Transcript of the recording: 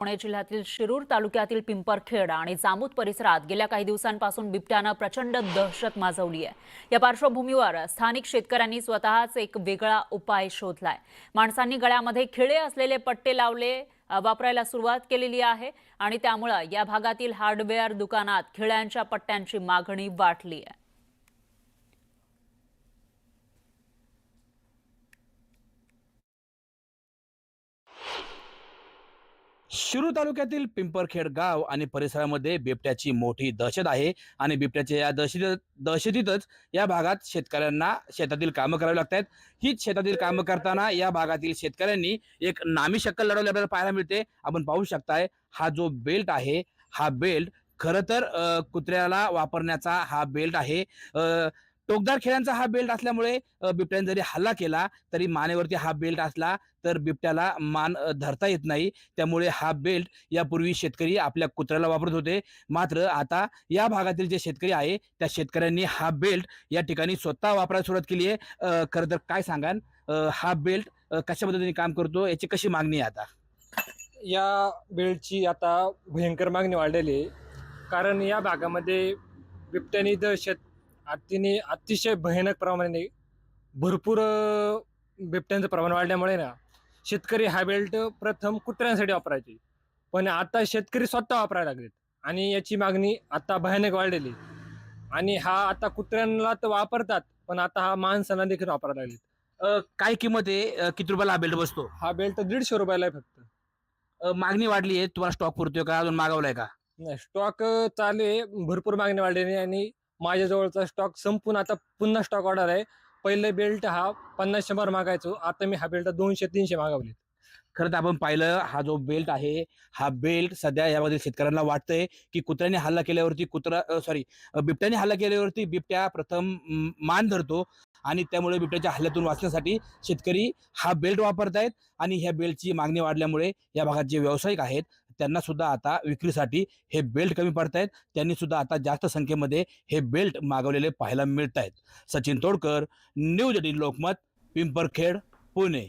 पुणे जिल्ह्यातील शिरूर तालुक्यातील पिंपरखेड आणि जामूत परिसरात गेल्या काही दिवसांपासून बिबट्यानं प्रचंड दहशत माजवली आहे. या पार्श्वभूमीवर स्थानिक शेतकऱ्यांनी स्वतःच एक वेगळा उपाय शोधलाय. माणसांनी गळ्यामध्ये खिळे असलेले पट्टे लावले वापरायला सुरुवात केलेली आहे आणि त्यामुळं या भागातील हार्डवेअर दुकानात खिळ्यांच्या पट्ट्यांची मागणी वाढली आहे. शिरू तालुक्यातील पिंपरखेड गाव आणि परिसरामध्ये बिबट्याची मोठी दहशत आहे. आणि बिबट्याच्या या दहशती दहशतीतच या भागात शेतकऱ्यांना शेतातील कामं करावी लागतात हीच शेतातील कामं करताना या भागातील शेतकऱ्यांनी एक नामी शक्कल लढवली आपल्याला पाहायला मिळते. आपण पाहू शकताय हा जो बेल्ट आहे हा बेल्ट खरं तर कुत्र्याला वापरण्याचा हा बेल्ट आहे. टोकदार खेळांचा हा बेल्ट असल्यामुळे बिबट्याने जरी हल्ला केला तरी मानेवरती हा बेल्ट असला तर बिबट्याला मान धरता येत नाही. त्यामुळे हा बेल्ट यापूर्वी शेतकरी आपल्या कुत्र्याला वापरत होते. मात्र आता या भागातील जे शेतकरी आहे त्या शेतकऱ्यांनी हा बेल्ट या ठिकाणी स्वतः वापरायला सुरुवात केली आहे. खरं तर काय सांगाल? हा बेल्ट कशा पद्धतीने काम करतो? याची कशी मागणी आहे आता? या बेल्टची आता भयंकर मागणी वाढलेली आहे. कारण या भागामध्ये बिबट्यानी शेत अतिने अतिशय भयानक प्रमाणे भरपूर बिबट्यांचं प्रमाण वाढल्यामुळे ना शेतकरी हा बेल्ट प्रथम कुत्र्यांसाठी वापरायचे. पण आता शेतकरी स्वतः वापरायला लागलेत. आणि याची मागणी आता भयानक वाढलेली. आणि हा आता कुत्र्यांना तर वापरतात पण आता हा माणसांना देखील वापरायला लागलेत. अ, काय किंमत आहे? अ, किती रुपयाला हा बेल्ट बसतो? हा बेल्ट दीडशे रुपयाला आहे फक्त. अ, मागणी वाढली आहे? तुम्हाला स्टॉक पुरतोय का? अजून मागवलाय का? नाही स्टॉक चालू आहे. भरपूर मागणी वाढलेली आहे आणि माझ्याजवळचा स्टॉक संपून आता पुन्हा स्टॉक ऑर्डर आहे. पहिले बेल्ट हा पन्नास शंभर मागायचो. आता मी हा बेल्ट दोनशे तीनशे मागवले खरं तर आपण पाहिलं हा जो बेल्ट आहे हा बेल्ट सध्या यामध्ये शेतकऱ्यांना वाटतंय की कुत्र्याने हल्ला केल्यावरती कुत्रा सॉरी बिबट्याने हल्ला केल्यावरती बिबट्या प्रथम मान धरतो आणि त्यामुळे बिबट्याच्या हल्ल्यातून वाचण्यासाठी शेतकरी हा बेल्ट वापरतायत आणि ह्या बेल्टची मागणी वाढल्यामुळे या भागात जे व्यावसायिक आहेत त्यांना सुद्धा आता विक्रीसाठी हे बेल्ट कमी पडतायत. त्यांनी सुद्धा आता जास्त संख्येमध्ये हे बेल्ट मागवलेले पाहायला मिळत आहेत सचिन तोडकर न्यूज एटीन लोकमत पिंपरखेड पुणे.